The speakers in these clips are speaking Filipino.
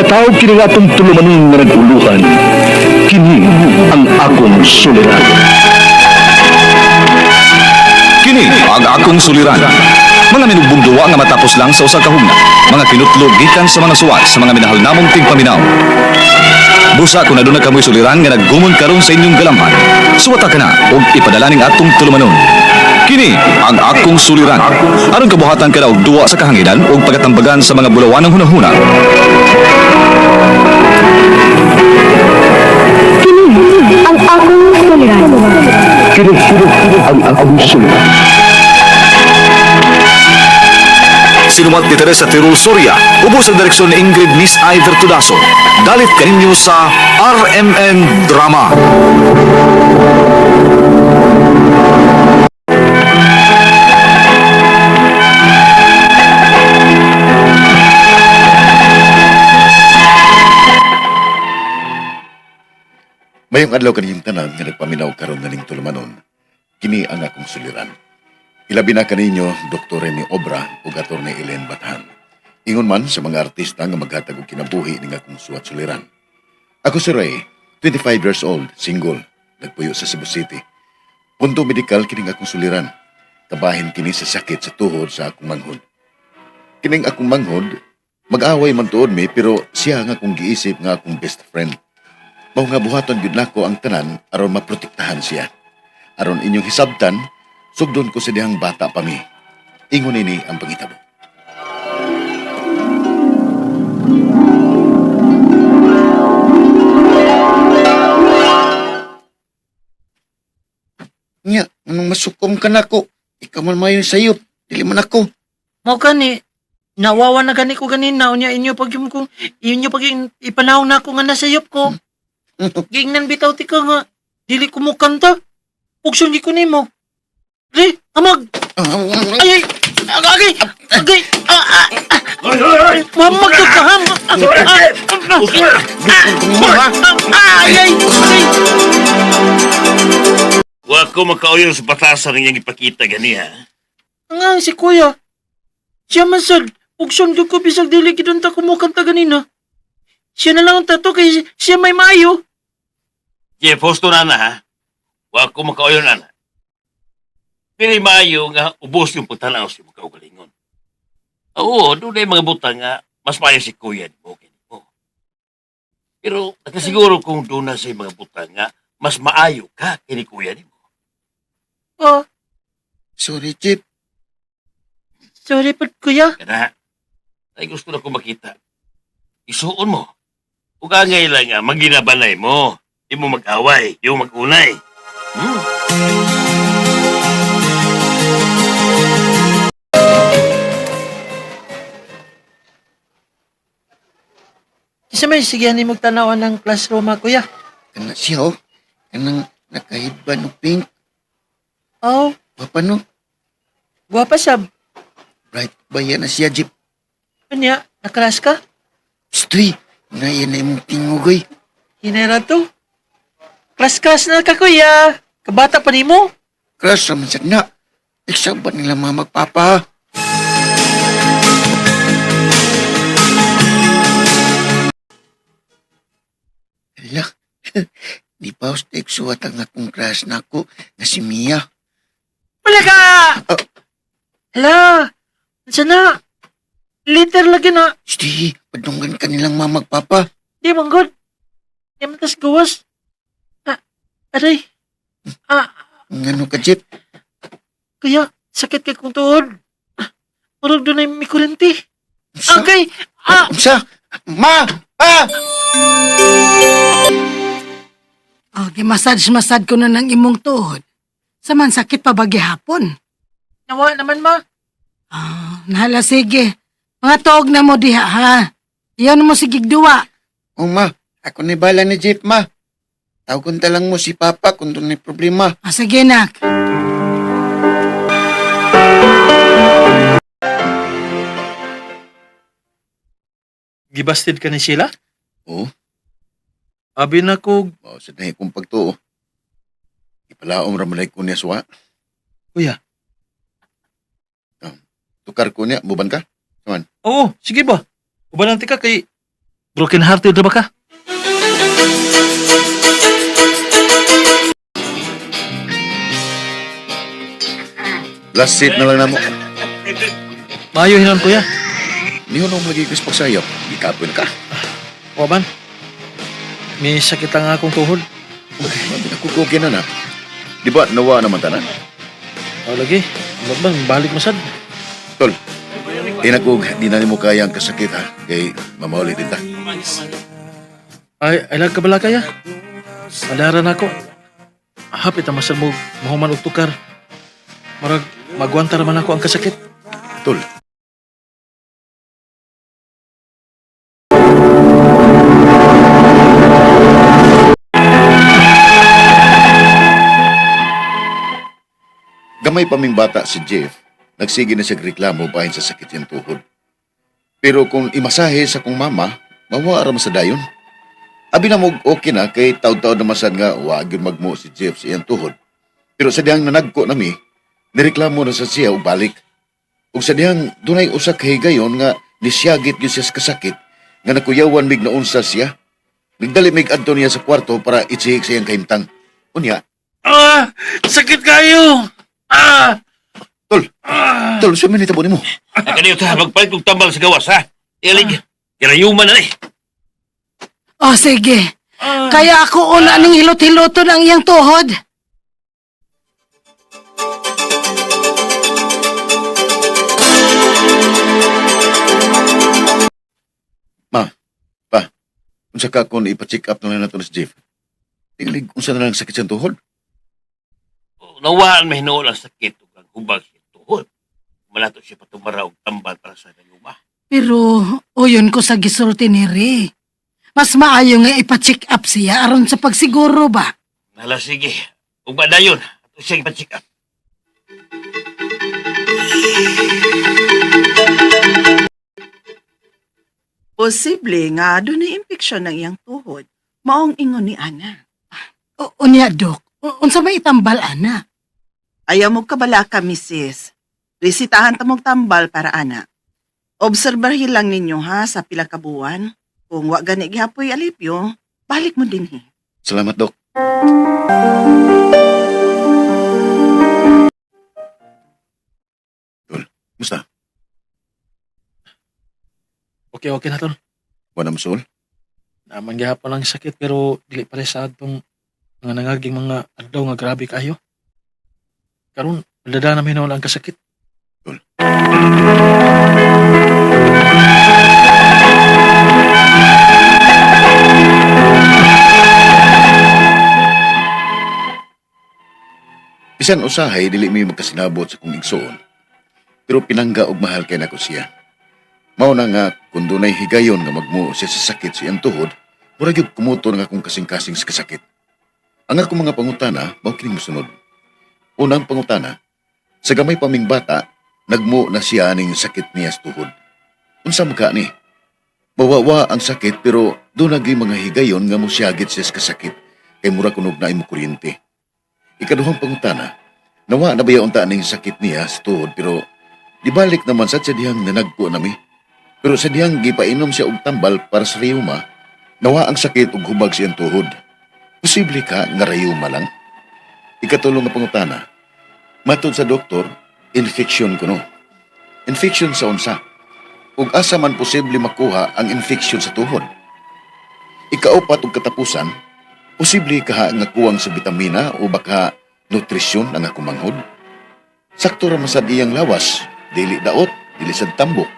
Natawag kini nga atong tulumanon nga naguluhan. Kini ang akong suliran. Kini ang akong suliran. Mga minugbugduwa nga matapos lang sa usa ka hugna. Mga kinutlog gikan sa mga suwat sa mga minahal namong tigpaminaw. Busa kung naduna kamoy suliran nga naggumon karon sa inyong galamhan. Suwata ka na ug ipadala ning atong tulumanon. Kini ang akong suliran. Aron kabuhatan ka na og duwa sa kahanginan ug pagatambagan sa mga bulawan ng hunahuna. Ang akong suliran. Kini ang akong suliran. Sinumat ni Teresa Tirul Soria, ubos ang direksyon ni Ingrid Miss Iver Tudaso. Dalit kaninyo sa RMN Drama. Mayong adlaw kaniyong tanan nga nagpaminaw karon na ning tulumanon. Kini ang akong suliran. Ilabi na kaninyo Dr. ni Obra ug Atty. Ellen Bathan. Ingon man sa mga artista nga maghatag og kinabuhi ning akong suwat suliran. Ako si Ray, 25 years old, single, nagpuyo sa Cebu City. Punto medikal kining akong suliran. Kabahin kini sa sakit sa tuhod sa akong manghod. Kining akong manghod, mag-away man tuod mi pero siya nga akong giisip nga akong best friend. Mao nga buhaton gyud nako ang tanan aron maprotektahan siya. Aron inyong hisabtan, sugdon ko sa dihang bata pa mi. Ingon ini ang pangitabo. Nya, anong masukom ka nako? Ikaw man mayon sayop, dili man ako. Mao kani nawawa na gani ko ganina unya inyo pag yung kung inyo pag ipanahon na ako nga nasayop ko. Gingnan bitaw ti ka nga dili ko mo kanta. Pugsyon di ko nimo. Re, amag. Ay ay. Agay. Agay. Ah, ah, ah. Mamag ka ka ham. Ah, ah, ah, Ay ay. Ay. Wa ko makauyon sa batasan nga ipakita ganiha. Nga si kuya. Siya man sad. Pugsyon di ko bisag dili kidunta ko mo kanta ganina. Siya na lang ang tato kay siya may mayo. Jeff, hosto na na ha. Wa ko makauyon na na. Pili maayo nga ubos yung pagtanaw sa mga kaugalingon. Oo, doon na yung mga butang nga mas maayo si kuya ni mo kini mo. Pero nakasiguro kung doon na sa mga butang nga mas maayo ka kini kuya ni mo. Oh, Sorry, Chip. sorry po kuya. Kana, ay gusto na ko makita. Isuon mo. Ug angay lang nga, maginabanay mo. Di mo mag-away, di mo mag-unay. Hmm? Isa may sige ni magtanawan ng classroom ha, kuya. Kana siya, oh. Kanang nakahidba no pink. Oh, Papa no, guwapa sab. bright ba yan na siya, Jeep? Kanya, nakalas ka? Stoy, na yan na imong tingugoy. Hinera to. Klas-klas na ka, kuya. Kabata pa ni mo. Crush raman siya na. Iksa ba nila mga magpapa? Hala, di pa ako suwat ang akong crush na ako na si Mia. Wala ka! Oh. Hala, nasa na? Liter lagi na. Stoy, padunggan ka nilang mga magpapa. Di manggod. Di man tas gawas. Ah, aray. Ah, Ngano ka, Jeep? kuya, sakit kay kong tuhod. Ah, Marag doon ay may kurente. Sa, Okay. Ah, sa, ma, pa! Oh, gimasad-masad ko na ng imong tuhod. Saman sakit pa ba gihapon? nawa naman ma. Ah, nahala sige. Mga tuog na mo diha ha. Iyon mo sige duwa. O ma, ako ni bala ni Jeep, ma. Tawagon ta lang mo si Papa kung doon may problema. Ah, sige nak. Gibasted ka ni Sheila? Oo. Abi na ko, O, sa dahi kong pagtuo. Ipalaom ramalay ko niya suwa. Kuya. Tukar ko niya, buban ka? Oo, sige ba? Ubanante ka kay Broken hearted na ba ka? Last seat na lang na mo. Maayo hinan kuya. Niyo nung lagi ko sa sayop. Ikapoy na ka. Waban. May sakit ang akong tuhod. Nakukukin na na. Di ba nawa naman tanan? O lagi. Waban, balik masad. Tol, tinakog, di na mo kaya ang kasakit ha. Kay mamaulit din ta. Ay, ay lang ka bala kaya? Malaran ako. Hapit ang masal mo, mahuman og tukar. Marag, magwanta naman ako ang kasakit. Tol, Gamay pa ming bata si Jeff, nagsige na siya reklamo bahin sa sakit niyang tuhod. Pero kung imasahe sa kong mama, mawara sa dayon. Abi na mo okay na kay taud-taud na masad nga wag yun magmo si Jeff sa iyang tuhod. Pero sa diyang nanagko nami, nireklamo na sa siya og balik. Ug sa diyang dunay usa ka higayon nga nisyagit gyud siya sa kasakit nga nakuyawan mig na unsa siya. Nagdali mig adto niya sa kwarto para itsihik sa iyang kahimtang. Unya, Ah! Sakit kayo! Ah! tol, tol, sa minita mo nimo. Nakaniyo ta, magpalit kong tambal sa gawas, ha? Ilig, kirayuman na eh. O sige. Kaya ako una ning hilot-hiloton ang iyang tuhod. Unsa ka kung ipa-check up na lang nato si Jeff? Tinglig, unsa na lang sakit siyang tuhod? Nawaan may hinoon ang sakit ug ang hubag siya tuhod. Malato siya patumara og tambal para sa kayuma. Pero uyon ko sa gisulti ni Ray. Mas maayo nga ipa-check up siya aron sa pagsiguro ba? Nala sige. Ug ba dayon, ato siya ipa-check up. Posible nga doon na impeksyon ng iyang tuhod. Maong ingon ni Ana. O, unya, Dok. U- Unsa may itambal, ana? Ayaw mo kabala ka, Mrs. Resitahan tamog tambal para ana. Obserbahin lang ninyo ha sa pila ka buwan. Kung wa gani gihapoy alipyo, balik mo din he. Salamat, Dok. Tol, musta? Okay, okay na to. Wanam sol? Naman gihapon lang sakit pero dili pare sa atong mga nangaging mga adlaw nga grabe kayo. Karon, dada na hinoon ang kasakit. Bisan usahay, dili mi magkasinabot sa kong igsoon. Pero pinangga og mahal kay nako siya. Mao na nga, kung dunay higayon nga magmuo siya sa sakit sa iyang tuhod, yung kumuto nga akong kasing-kasing sa kasakit. Ang akong mga pangutana, mao kining mosunod. Unang pangutana, sa gamay paming bata, nagmo na siya ning sakit niya sa tuhod. Unsa man ka ni? Mawawa ang sakit pero doon naging mga higayon nga mosyagit siya sa kasakit kay mura kunog na imo kuryente. Ikaduhang pangutana, nawa na ba yung ning sakit niya sa tuhod pero di balik naman sa siya dihang nanagko nami. Pero sa dihang gipainom siya og tambal para sa rayuma, nawa ang sakit ug hubag siyang tuhod. Posible ka nga rayuma lang? Ikatulong nga pangutana, matod sa doktor, infection kuno. Infection sa unsa? Ug asa man posible makuha ang infection sa tuhod? Ikaupat ug katapusan, Posible ka nga kuwang sa bitamina o baka nutrisyon ang akong manghod? Sakto ra masad iyang lawas, dili daot, dili sad tambok.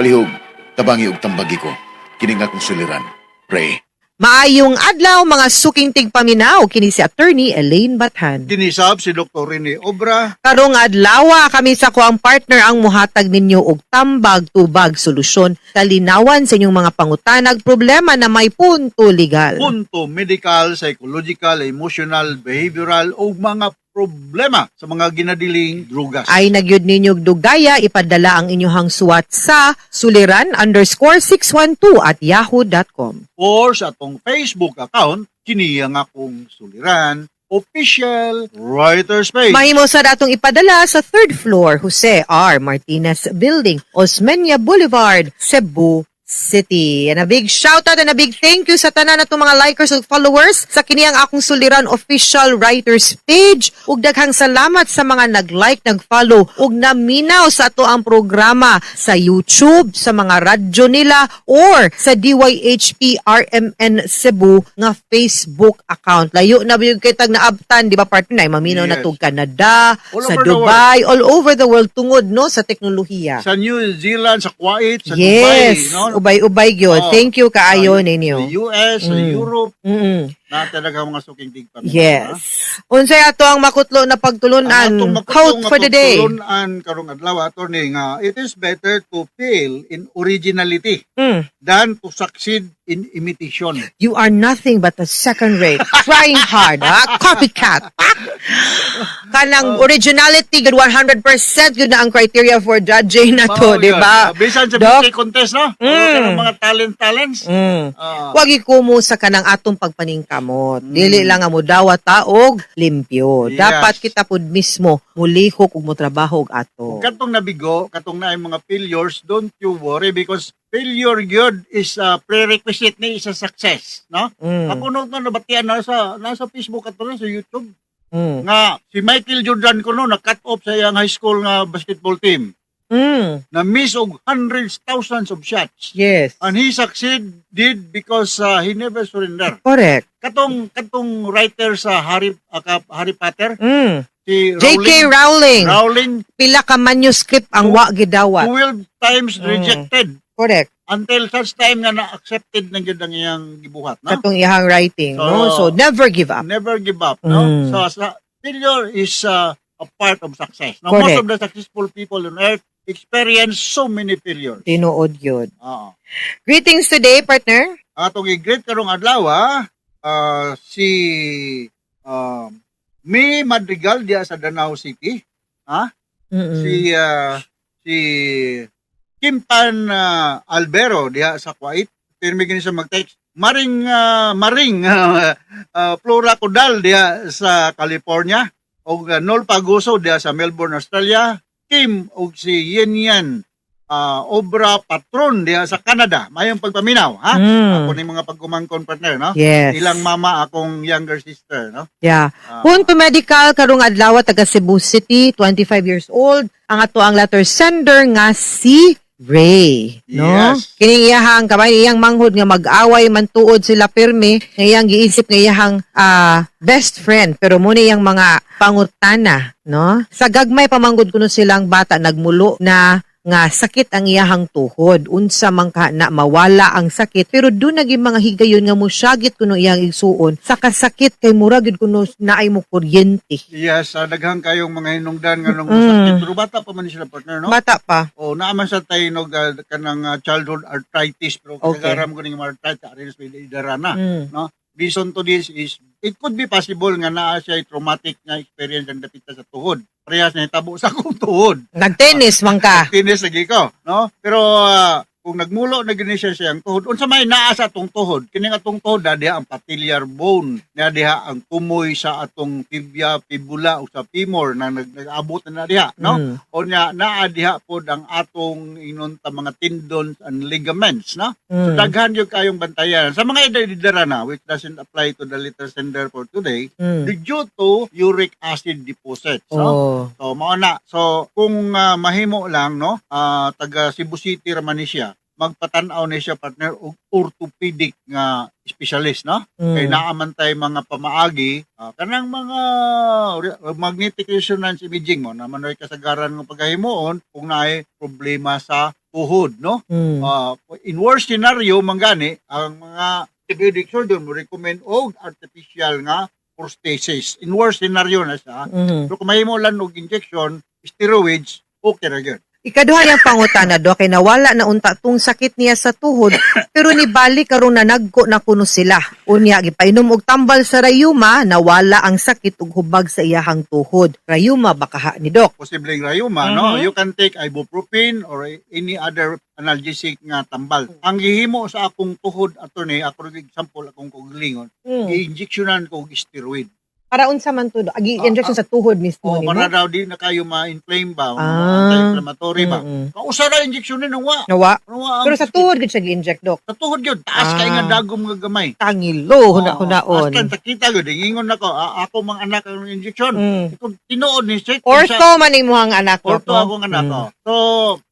Palihog, tabangi og tambagi ko. Kini nga akong suliran. Pray. Maayong adlaw mga suking tigpaminaw kini si attorney Elaine Bathan. Kinisab si Dr. Rene Obra. Karong adlaw kami sa kuang partner ang muhatag ninyo og tambag tubag solusyon kalinawan sa inyong mga pangutanag problema na may punto legal. Punto medical, psychological, emotional, behavioral o mga problema sa mga ginadiling drugas. Ay nagyud ninyo og dugaya ipadala ang inyong suwat sa suliran underscore 612 at yahoo.com. Or sa atong Facebook account, kiniya nga kong suliran, official writer's page. Mahimo sa datong ipadala sa third floor Jose R. Martinez Building, Osmeña Boulevard, Cebu City. And a big shout out and a big thank you sa tanan na mga likers ug followers sa kini ang akong suliran official writers page. Ug daghang salamat sa mga nag-like, nag-follow ug naminaw sa ato ang programa sa YouTube, sa mga radyo nila or sa DYHP RMN Cebu nga Facebook account. Layo na ba yung kitag naabtan, di ba partner? Maminaw na Yes. to Canada, All sa Dubai, all over the world tungod no sa teknolohiya. Sa New Zealand, sa Kuwait, sa yes, Dubai, no? Ubay-ubay gyud. Oh. Thank you kaayo Sa ninyo. US, sa Mm. Europe, Mm. Na talaga mga suking tig pa. Yes. Unsay ato ang makutlo na pagtulunan? Quote for the day. Tulunan karong adlaw attorney nga it is better to fail in originality Mm. than to succeed in imitation. You are nothing but a second rate. Trying hard, ha? Copycat. Kanang originality, good 100% yun na ang criteria for judging na to, Mao di ba? Ah, Bisan sa Doc? beauty contest, no? Mm. Mm. mga talent talents. Mm. Ah, Wag ikumo sa kanang atong pagpaningkamot. Dili lang nga mo dawat taog limpyo. Mm. Yes. Dapat kita pud mismo mulihok ug mo trabaho og ato. Katong nabigo, katong na mga failures, don't you worry because failure good is a prerequisite ni isa success, no? Mm. Ako no nabatian na sa nasa Facebook at sa YouTube Mm. nga si Michael Jordan ko no na cut off sa iyang high school nga basketball team Mm. na miss og hundreds thousands of shots Yes. and he succeeded because uh, he never surrender Correct. katong katong writer sa Harry uh, ka- Harry Potter Mm. si J.K. Rowling Rowling. Pila ka manuscript ang wa gidawat. 12 times Mm. rejected Correct. until such time nga na-accepted na gyud ang iyang gibuhat no Katong ihang writing, no? So So, never give up. never give up no Mm. so sa failure is uh, a part of success now Correct. most of the successful people on earth experience so many failures Tinuod yun. Oo. Greetings today, partner. atong i-greet karong adlaw ah, ah, si um May Madrigal diya sa Danau City Mm-mm. si ah, si Kimpan ah, Albero diha sa Kuwait pirmi gini siya mag-text Maring ah, Maring ah, ah, Flora Codal diha sa California o Nol Paguso diha sa Melbourne, Australia Kim og si Yen Yan ah, Obra Patron diha sa Canada mayong pagpaminaw ha Mm. ako ni mga pagkumangkon partner no Yes. ilang mama akong younger sister no Yeah. Ah, Punto Medical, karong adlaw taga Cebu City, 25 years old. Ang ato ang letter sender nga si Ray, no? Yes. Kining iyahang kamay iyang manghod nga mag-away man tuod sila pirmi, nga iyang giisip nga iyahang ah, best friend pero mo iyang mga pangutana, no? Sa gagmay pamanggod kuno silang bata nagmulo na nga sakit ang iyahang tuhod unsa man ka na mawala ang sakit pero do naging mga higayon nga mosyagit kuno iyang igsuon sa kasakit kay mura gid kuno naay mo kuryente yes ah, daghang kayong mga hinungdan nga nung Mm. masakit pero bata pa man sila partner no bata pa O naaman sa tayo no, ga- kanang uh, childhood arthritis pero Okay. kagaram ko ning arthritis aris may idarana. Mm. Reason to this is it could be possible nga naa siya traumatic nga experience ang dapita sa tuhod. Parehas na tabo sa akong tuhod. nagtennis man ka Tinis lagi ko, no? Pero ah, kung nagmulo na gini siya siyang tuhod, unsa may naa sa atong tuhod? Kining atong tuhod na diha ang patellar bone, na diha ang tumoy sa atong tibia, fibula o sa femur na nag, nag-abot na diha, no? Mm. o niya naa diha pod ang atong inunta mga tendons and ligaments no Mm. daghan yung kayong bantayan sa mga ididara na which doesn't apply to the letter sender for today Mm. due to uric acid deposits no Oh. so mao na so kung ah, mahimo lang no ah, taga Cebu City raman ni siya magpatan-aw ni siya partner og orthopedic nga specialist no kay Mm. naaman tay mga pamaagi ah, kanang mga magnetic resonance imaging mo naman ay kasagaran ng pagkahimuon kung naay problema sa tuhod no Mm. Ah, in worst scenario manggani ang mga orthopedic surgeon mo recommend og artificial nga prosthesis in worst scenario na siya Mm. pero kung mahimo lang og injection steroids okay ra gyud Ikaduha niyang pangutana do kay nawala na unta tong sakit niya sa tuhod pero ni bali karon na nagko na kuno sila. Unya gipainom og tambal sa rayuma nawala ang sakit ug hubag sa iyahang tuhod. Rayuma baka ha ni dok. posibleng rayuma no Mhm. you can take ibuprofen or any other analgesic nga tambal ang gihimo sa akong tuhod attorney ako rig example akong koglingon Mm. i-injectionan ko og steroid Para unsa man to? Agi Ah, injection sa tuhod mismo O, nimo. para daw di na kayo ma-inflame ba, Ah. anti-inflammatory ba. Mm-mm. Kausa na injection ni nawa. Nawa. Nawa ang Pero sa tuhod gid siya gi-inject dok. Sa tuhod yun, taas Ah. kay nga dagom nga gamay. Tangilo huna-hunaon. Askan takita gud ingon nako, "Ah, ako mang anak ang injection. Mm. Kung tinuod ni check Ortho man imo ang anak ko. Orto ako nga Mm. nako. So,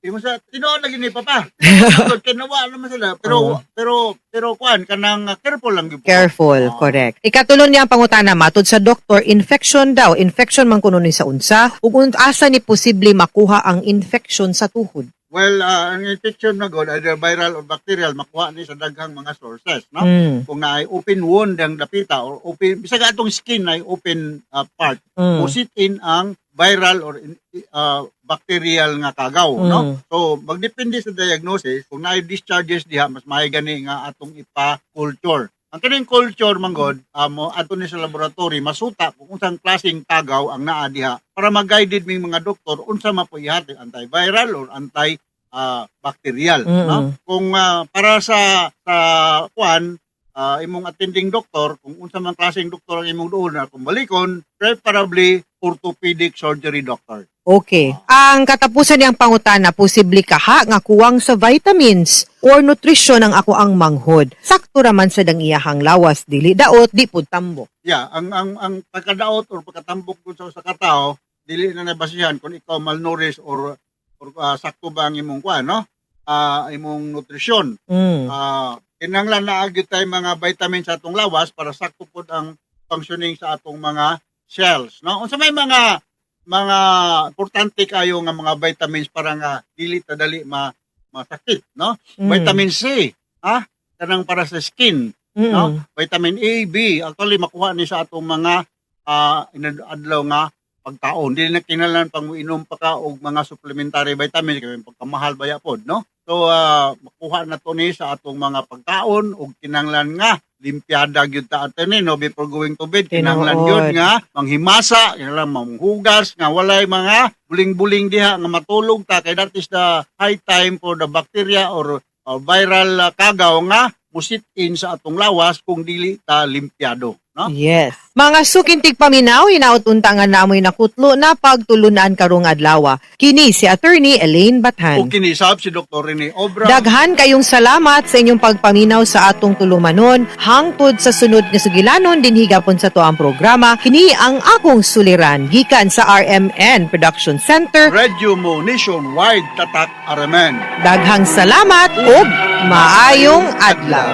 imo sa tinuod lagi ni papa. Good kinawa naman sila. Pero Oo. pero pero kuan kanang uh, careful lang gyud. Careful, Oo. correct. Ikatulon niya ang pangutana matod sa doktor, infection daw. Infection man kuno ni sa unsa ug asa ni posible makuha ang infection sa tuhod. Well, uh, ang infection na god either viral or bacterial makuha ni sa daghang mga sources, no? Mm. Kung na open wound ang dapita or open bisag atong skin ay open uh, part, Mm. in ang viral or uh, bacterial nga kagaw, no? Mm. So, magdepende sa diagnosis, kung naay discharges diha, mas maay gani nga atong ipa-culture. Ang kining culture manggod, amo ato ni sa laboratory masuta kung unsang klaseng tagaw ang naa diha para mag-guided ming mga doktor unsa mapuyhat antiviral or anti ah, bacterial Mm-mm. no kung ah, para sa sa kuan ah, imong attending doktor kung unsa man klaseng doktor ang imong duol na kung balikon preferably orthopedic surgery doctor Okay. Ang katapusan niyang pangutana, posible kaha nga kuwang sa vitamins or nutrition ang ako ang manghod. Sakto raman sa dang iyahang lawas, dili daot, di pud tambok. Yeah, ang ang ang pagkadaot or pagkatambok dun sa usa ka tawo, dili na nabasihan kung ikaw malnourished or or ah, sakto ba ang imong kuan, no? Ah, imong nutrisyon. Mm. Ah, kinahanglan na agad tayo mga vitamins sa atong lawas para sakto pod ang functioning sa atong mga cells, no? Unsa may mga mga importante kayo nga mga vitamins para nga dili ta dali ma masakit, no? Mm. Vitamin C, ha? Kanang para sa skin, Mm. no? Vitamin A, B, actually makuha ni sa atong mga ah adlaw nga pagkaon. Dili na kinahanglan pang inom pa ka og mga supplementary vitamins kay pagkamahal baya pod, no? So ah, makuha na to ni sa atong mga pagkaon ug kinahanglan nga. Limpiada gyud ta ato ni no before going to bed kinahanglan Tinuod. gyud nga manghimasa kinahanglan manghugas nga walay mga buling-buling diha nga matulog ta. Kay that is the high time for the bacteria or, or viral ah, kagaw nga musit in sa atong lawas kung dili ta limpiado no Yes. Mga sukintig paminaw, hinaot untangan namoy nakutlo na pagtulunan karong adlaw. Kini si Attorney Elaine o Bathan. kinisab si Dr. Rene Obra Daghan kayong salamat sa inyong pagpaminaw sa atong tulumanon. Hangtod sa sunod nga sugilanon din higapon sa to ang programa. Kini ang akong suliran gikan sa RMN Production Center. Radio mo nationwide tatak aramen Daghang salamat ug maayong adlaw.